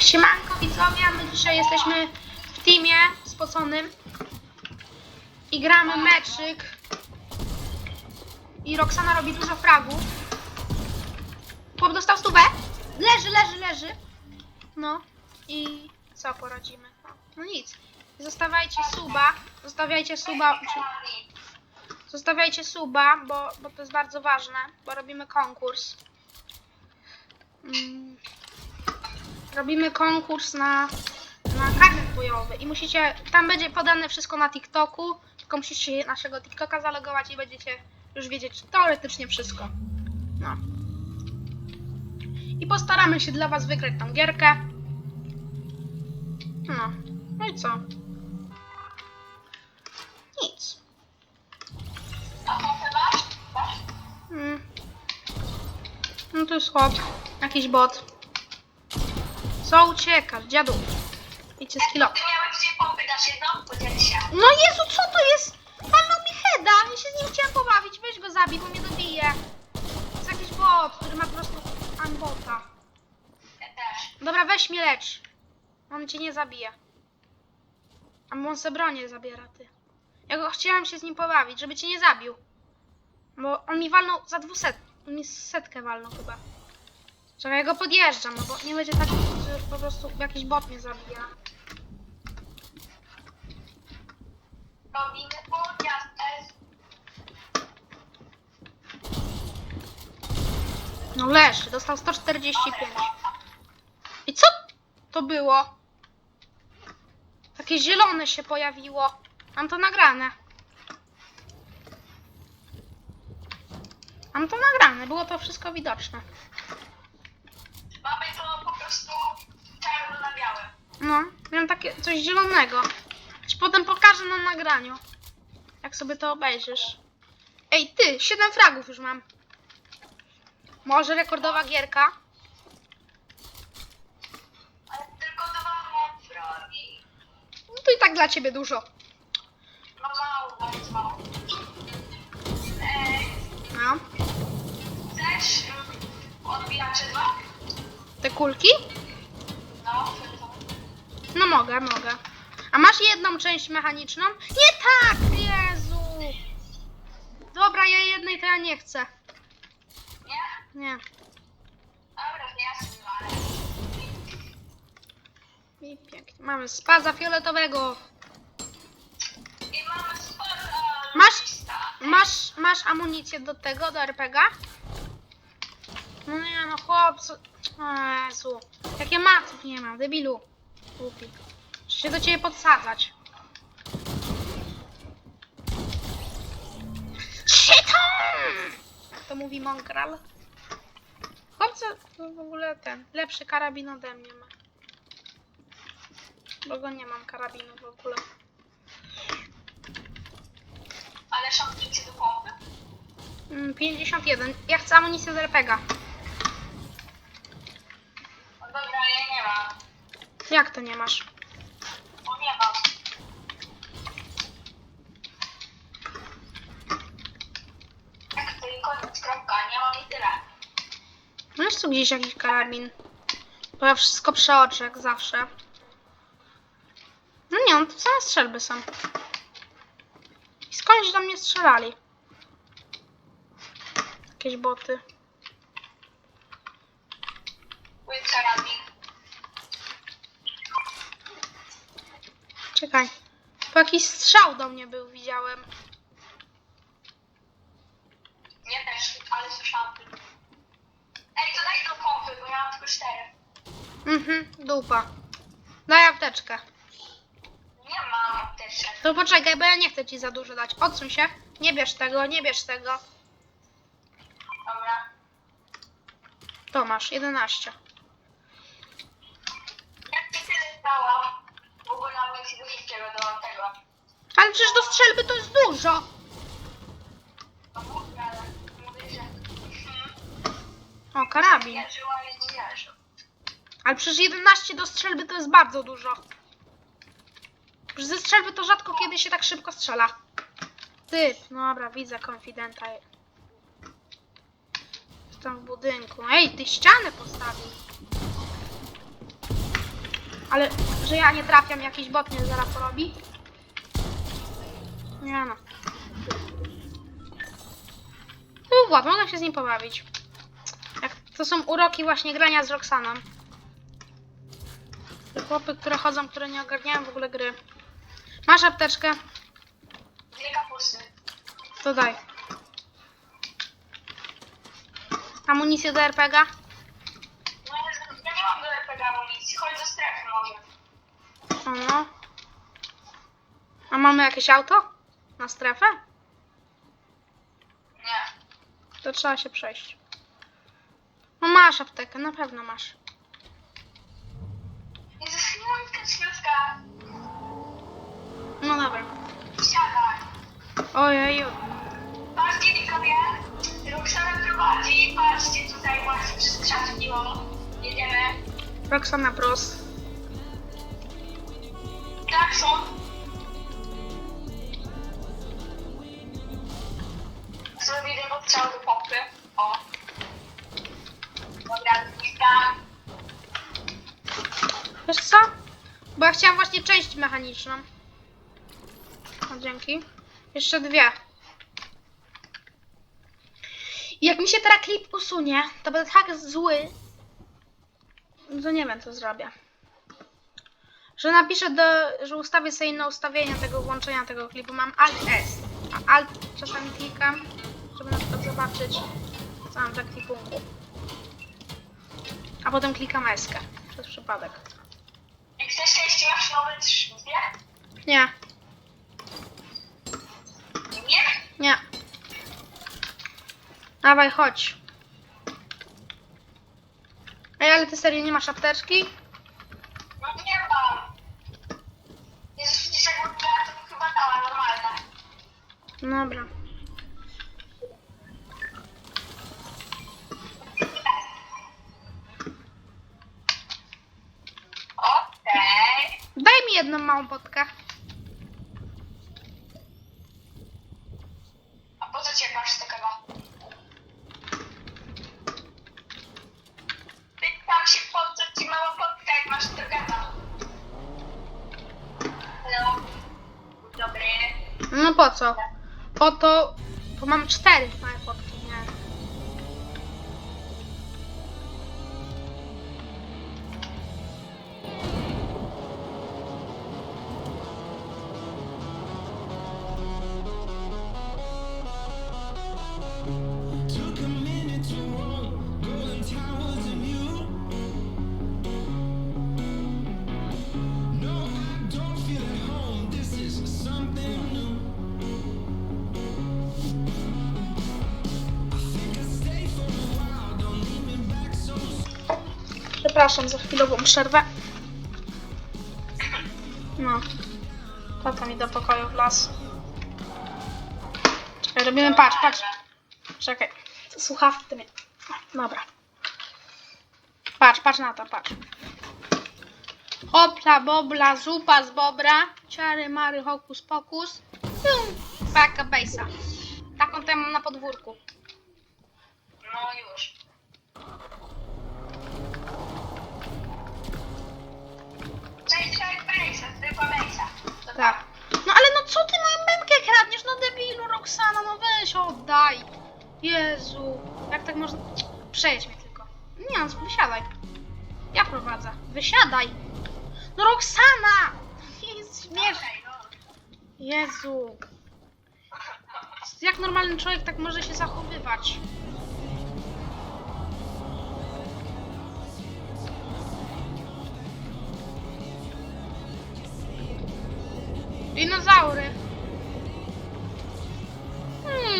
Siemanko widzowie, my dzisiaj jesteśmy w teamie spoconym i gramy meczyk i Roxana robi dużo fragów. Chłop dostał stówę, leży, leży, leży. No i co poradzimy? No, nic. Zostawiajcie suba, zostawiajcie suba, zostawiajcie suba, bo, bo to jest bardzo ważne, bo robimy konkurs. Mm. Robimy konkurs na, na karnet bojowy i musicie, tam będzie podane wszystko na TikToku, tylko musicie naszego TikToka zalogować i będziecie już wiedzieć teoretycznie wszystko. No. I postaramy się dla was wygrać tą gierkę. No. No i co? Nic. Mm. No to jest chłop. Jakiś bot. Co uciekasz, dziadu? Idźcie z kilo. Ty miałeś gdzie pompy dasz jedną? Podziel się. No Jezu, co to jest? Palnął mi heada. Ja się z nim chciałam pobawić. Weź go zabij, bo mnie dobije. To jest jakiś bot, który ma po prostu unbota. Ja też. Dobra, weź mnie lecz. On cię nie zabije. A on se bronię zabiera, ty. Ja go chciałam się z nim pobawić, żeby cię nie zabił. Bo on mi walnął za dwuset. On mi setkę walnął chyba. Czekaj, ja go podjeżdżam, no bo nie będzie tak, że po prostu jakiś bot mnie zabija. Robimy podjazd. S. No leży, dostał 145. I co to było? Takie zielone się pojawiło. Mam to nagrane. Mam to nagrane, było to wszystko widoczne. Mamy to po prostu czarno na białym. No, miałem takie coś zielonego. Ci potem pokażę na nagraniu. Jak sobie to obejrzysz. Ej, ty, 7 fragów już mam. Może rekordowa gierka? Ale tylko dwa mam fragi. No to i tak dla ciebie dużo. No mało, bardzo mało. Ej, No. chcesz mm, odbijacze dwa? Te kulki? Mogę, mogę. A masz jedną część mechaniczną? Nie tak! Jezu! Dobra, ja jednej to ja nie chcę. Nie? Nie. Dobra, ja sobie walę. I pięknie. Mamy spaza fioletowego. I mamy sporo. Masz- Masz, masz amunicję do tego, do RPG? No nie no, chłopcu. O Jezu. Jakie matów nie mam, debilu. Głupi. Się do ciebie podsadzać. Jak to mówi Mongral? Chłopcy to w ogóle ten, lepszy karabin ode mnie ma. Bo go nie mam karabinu w ogóle. Ale szampicie do. Mm, 51. Ja chcę amunicję z RPGa. No dobra, ja nie mam. Jak to nie masz? Bo nie mam. Jak to i koniec, kropka, nie mam i tyle. Masz tu gdzieś jakiś karabin? Bo ja wszystko przeoczę, jak zawsze. No nie, no to same strzelby są. I skądś do mnie strzelali? Jakieś boty. Mój karabin. Czekaj. Tu jakiś strzał do mnie był, widziałem. Nie też, ale słyszałam. Ej, to daj do pompy, bo ja mam tylko cztery. Mhm, dupa. Daj apteczkę. Nie mam apteczek. To poczekaj, bo ja nie chcę ci za dużo dać. Odsuń się. Nie bierz tego, nie bierz tego. Dobra. To masz, 11. Jak ci tyle dałam, w nic do wszystkiego do tego. Ale przecież do strzelby to jest dużo. No mówię, ale mówię, że... O, karabin. Ja. Ale przecież 11 do strzelby to jest bardzo dużo. Przecież ze strzelby to rzadko kiedy się tak szybko strzela. Ty, no dobra, widzę konfidenta. W tym budynku. Ej, ty ścianę postawił. Ale, że ja nie trafiam, jakiś bot mnie zaraz porobi. Nie no. No Wład, mogę się z nim pobawić. Jak to są uroki właśnie grania z Roxaną. Te chłopy, które chodzą, które nie ogarniają w ogóle gry. Masz apteczkę? Dwie kapusty. To daj. Amunicję do RPGa? No ja, ja nie mam do RPG amunicji, chodź do strefy może. O no. A mamy jakieś auto? Na strefę? Nie. To trzeba się przejść. No masz aptekę, na pewno masz. Nie zasłonię środka. No dobra. Siadaj. Ojeju. Patrzcie widzowie, Roxana prowadzi, patrzcie tutaj właśnie przez krzaki, o. Jedziemy. Roxana Bros. Klakson. Zrobię jeden odstrzał do pompy. O. Dobra, dwójka. Wiesz co? Bo ja chciałam właśnie część mechaniczną. O, dzięki. Jeszcze dwie. I jak mi się teraz klip usunie, to będę tak zły, że nie wiem co zrobię. Że napiszę do, że ustawię sobie inne ustawienia tego włączenia tego klipu. Mam Alt S. A Alt czasami klikam, żeby na przykład zobaczyć co mam w ekwipunku. A potem klikam S przez przypadek. Jak chcesz jeszcze masz nowe nie? Nie, Nie? nie. Dawaj, chodź. Ej, ale ty serio nie masz apteczki? No nie mam. Jezus, widzisz jak wygląda, to bym chyba dała normalne. Dobra. Okej. Daj mi jedną małą potkę. A po co cię masz takiego? Pytam się po co ci mała potka, jak masz drogata. Hello. Dobry. No po co? Bo mam cztery małe Przepraszam za chwilową przerwę. No. Tata mi do pokoju w las. Czekaj, robimy, patrz, patrz. Czekaj. Słuchawki to mnie. Dobra. Patrz, patrz na to, patrz. Hopla, bobla, zupa z bobra. Ciary, mary, hokus pokus. Pum, Baka bejsa. Taką to mam na podwórku. No już. Tak. No ale no co ty moją memkę kradniesz, no debilu Roxana, no weź oddaj. Jezu, jak tak można... Przejedź mnie tylko. Nie no, wysiadaj. Ja prowadzę. Wysiadaj. No Roxana! Jest śmieszne. Jezu. Jak normalny człowiek tak może się zachowywać? Dinozaury.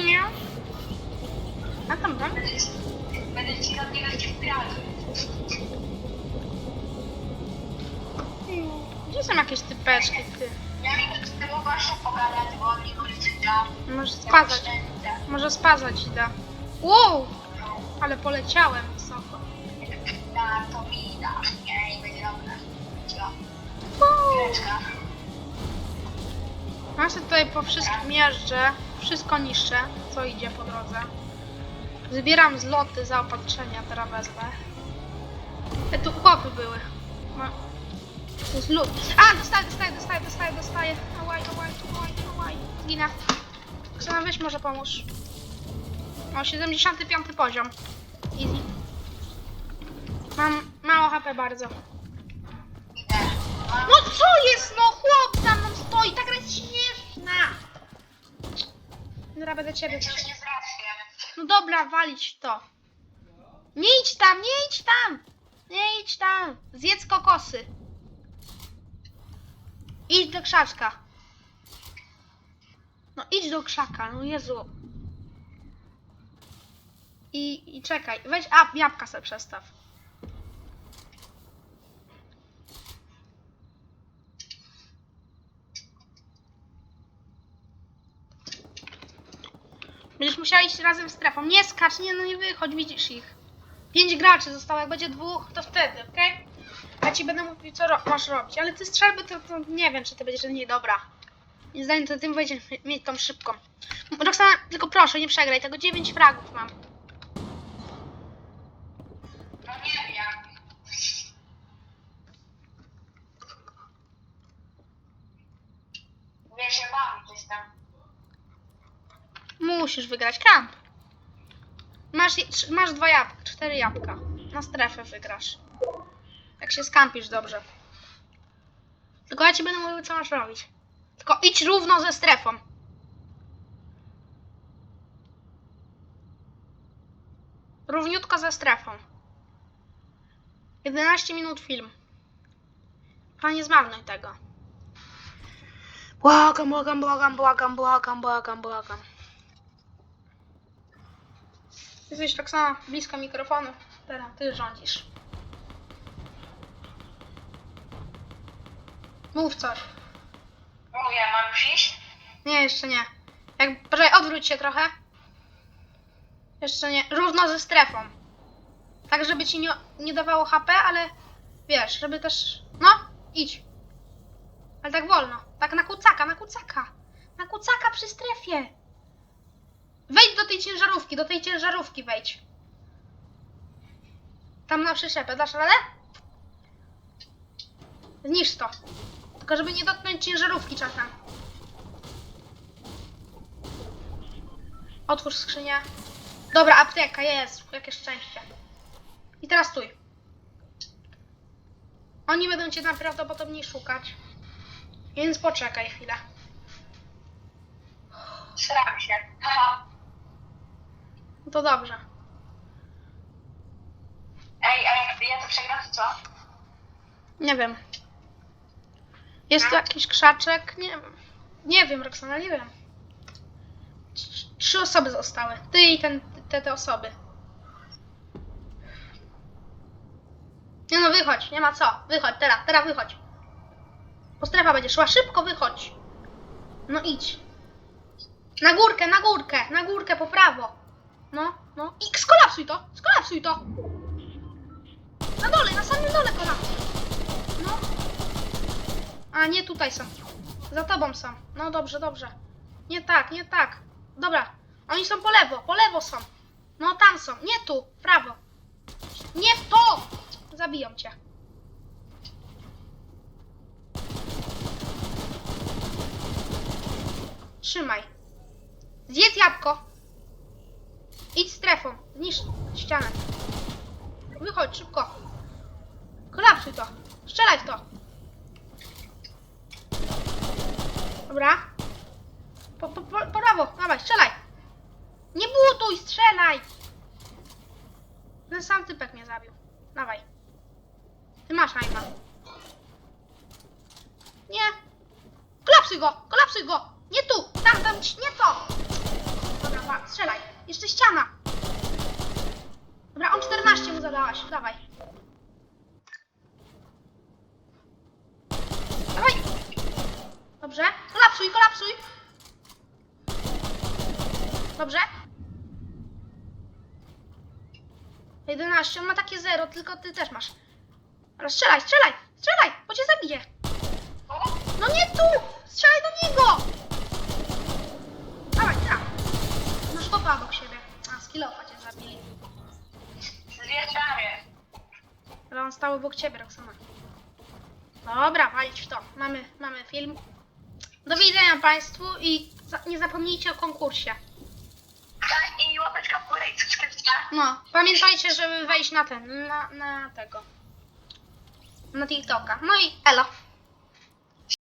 Nie. A tam tam? Będę ci- ci odbierać spiralę. Gdzie są jakieś typeczki, ty? Ja mi do tego właśnie pogadać, bo mi ulicyta. Może spazać. Może spazać da. Wow! Ale poleciałem wysoko. Da, to mi da. Nie, i będzie dobre. Cio. Wow. Sobie tutaj po wszystkim jeżdżę, wszystko niszczę, co idzie po drodze. Zbieram zloty zaopatrzenia, teraz wezmę. E, tu chłopy były. No, To jest lód. A, dostaję, dostaję, dostaję, dostaję, dostaję. Ałaj, ałaj, ałaj, ałaj. Zginę. Ksena, weź może pomóż. O, 75 poziom. Easy. Mam mało HP bardzo. No co jest, no chłop za stoi, ta gra jest śmieszna. Dobra, będę ciebie. już nie trafię. No dobra, walić to. Nie idź tam, nie idź tam. Nie idź tam. Zjedz kokosy. Idź do krzaczka. No idź do krzaka, no Jezu. I, i czekaj, weź a, jabłka sobie przestaw. Musiała iść razem z strefą. Nie skacz, nie, no nie wychodź, widzisz ich. Pięć graczy zostało, jak będzie dwóch, to wtedy, okej? Ja ci będę mówił, co ro masz robić. Ale ty strzelby, to, to nie wiem, czy ty będziesz nie dobra. Moim zdaniem to ty będziesz mieć tą szybką. Roxana, tylko proszę, nie przegraj tego. 9 fragów mam. No nie wiem. Nie się bawić gdzieś tam. Musisz wygrać kamp. Masz, masz dwa jabłka, cztery jabłka. Na strefę wygrasz. Jak się skampisz dobrze. Tylko ja ci będę mówił, co masz robić. Tylko idź równo ze strefą. Równiutko ze strefą. 11 minut film. Panie, zmarnuj tego. Błagam, błagam, błagam, błagam, błagam, błagam, błagam. Jesteś tak samo blisko mikrofonu. Teraz ty rządzisz. Mów coś. Mówię, mam już iść? Nie, jeszcze nie. Jak, poczekaj, odwróć się trochę. Jeszcze nie. Równo ze strefą. Tak, żeby ci nie, nie dawało HP, ale wiesz, żeby też... No, idź. Ale tak wolno. Tak na kucaka, na kucaka. Na kucaka przy strefie. Wejdź do tej ciężarówki, do tej ciężarówki wejdź. Tam na przyczepę, dasz radę? Zniszcz to. Tylko żeby nie dotknąć ciężarówki czasem. Otwórz skrzynię. Dobra, apteka, jest. Jakie szczęście. I teraz stój. Oni będą cię najprawdopodobniej szukać. Więc poczekaj chwilę. Staram się. Haha. No to dobrze. Ej, a jak ja to przegram, to co? Nie wiem. Jest tu jakiś krzaczek? Nie wiem. Nie wiem, Roxana, nie wiem. Trz- Trzy osoby zostały. Ty i ten, te, te osoby. Nie no, wychodź, nie ma co. Wychodź, teraz, teraz wychodź. Bo strefa będzie szła, szybko wychodź. No idź. Na górkę, na górkę, na górkę, po prawo. No, no. I skolapsuj to, skolapsuj to. Na dole, na samym dole kolapsuj. No. A nie tutaj są. Za tobą są. No dobrze, dobrze. Nie tak, nie tak. Dobra. Oni są po lewo, po lewo są. No tam są. Nie tu, prawo. Nie w to! Zabiją cię. Trzymaj. Zjedz jabłko. Idź strefą. Zniszcz ścianę. Wychodź szybko. Kolapsuj to. Strzelaj w to. Dobra. Po, po, po, prawo. Dawaj, strzelaj. Nie butuj, strzelaj. Ten sam typek mnie zabił. Dawaj. Ty masz najma. Nie. Kolapsuj go, kolapsuj go. Nie tu, tam, tam, nie to. Dobra, strzelaj. Jeszcze ściana. Dobra, on 14 mu zadałaś. Dawaj. Dawaj. Dobrze. Kolapsuj, kolapsuj. Dobrze. 11, on ma takie zero, tylko ty też masz. Teraz strzelaj, strzelaj, strzelaj, bo cię zabije. No nie tu! Zwieczamy. Ale on stał obok ciebie, Roxana. Dobra, walić w to. Mamy, mamy film. Do widzenia Państwu i za, nie zapomnijcie o konkursie. Tak, i łapeczka w górę i subskrypcja. No, pamiętajcie, żeby wejść na ten, na, na tego. Na TikToka. No i elo.